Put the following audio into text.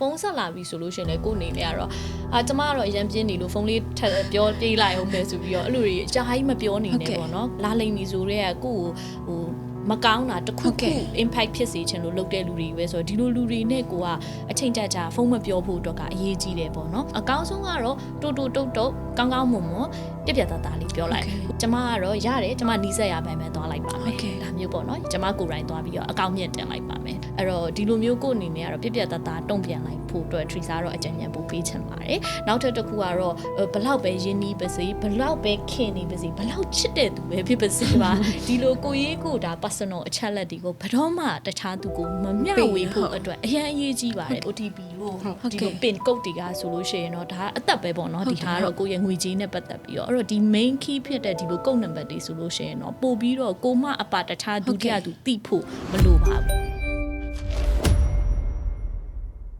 ဖုန်းဆက်လာပြီဆိုလို့ရှိရင်လည်းကိုယ်အနေနဲ့ကတော့အာကျမကတော့အရန်ပြင်းနေလို့ဖုန်းလေးထပ်ပြောပြေးလိုက်အောင်ပဲဆိုပြီးတော့အဲ့လိုတွေအကြိုင်းမပြောနေနဲ့ပေါ့နော်လာလိမ့်ပြီဆိုတော့ကိုယ့်ကိုဟိုမကောင်းတာတစ်ခုခု impact ဖြစ်စေချင်လို့လုပ်တဲ့လူတွေပဲဆိုတော့ဒီလိုလူတွေနဲ့ကိုကအချိန်ကြကြဖုန်းမပြောဖို့အတွက်ကအရေးကြီးတယ်ပေါ့နော်အကောင်းဆုံးကတော့တူတူတုတ်တုတ် ကောင်းကောင်းမွန်မွန်ပြက်ပြက်သားသားလေးပြောလိုက်ကျမကတော့ရတယ်ကျမနီးစက်ရပိုင်းပဲသွားလိုက်ပါမယ်ဒါမျိုးပေါ့နော်ကျမကိုယ်တိုင်သွားပြီးတော့အကောင့်မြင့်တင်လိုက်ပါမယ်အဲ့တော့ဒီလိုမျိုးကိုယ့်အနေနဲ့ကတော့ပြက်ပြက်သားသားတုံ့ပြန်လိုက်ဖို့အတွက် tree စားတော့အကြံဉာဏ်ပို့ပေးချင်ပါတယ်နောက်ထပ်တစ်ခုကတော့ဘလောက်ပဲရင်းနှီးပါစေဘလောက်ပဲခင်နေပါစေဘလောက်ချစ်တဲ့သူပဲဖြစ်ပါစေပါဒီလိုကိုရေးကိုဒါ personal အချက်လက်တွေကိုဘယ်တော့မှတခြားသူကိုမမျှဝေဖို့အတွက်အရင်အရေးကြီးပါတယ် OTP လို့ ဒီလို pin code တွေကဆိုလို့ရှိရင်တော့ဒါအသက်ပဲပေါ့နော်ဒီဟာကတော့ကိုယ့်ရဲ့ငွေကြေးနဲ့ပတ်သက်ပြီးတော့အဲ့တော့ဒီ main key ဖြစ်တဲ့ဒီလို code number တွေဆိုလို့ရှိရင်တော့ပို့ပြီးတော့ကိုမအပါတခြားဒုတိယသူတိဖို့မလိုပါဘူး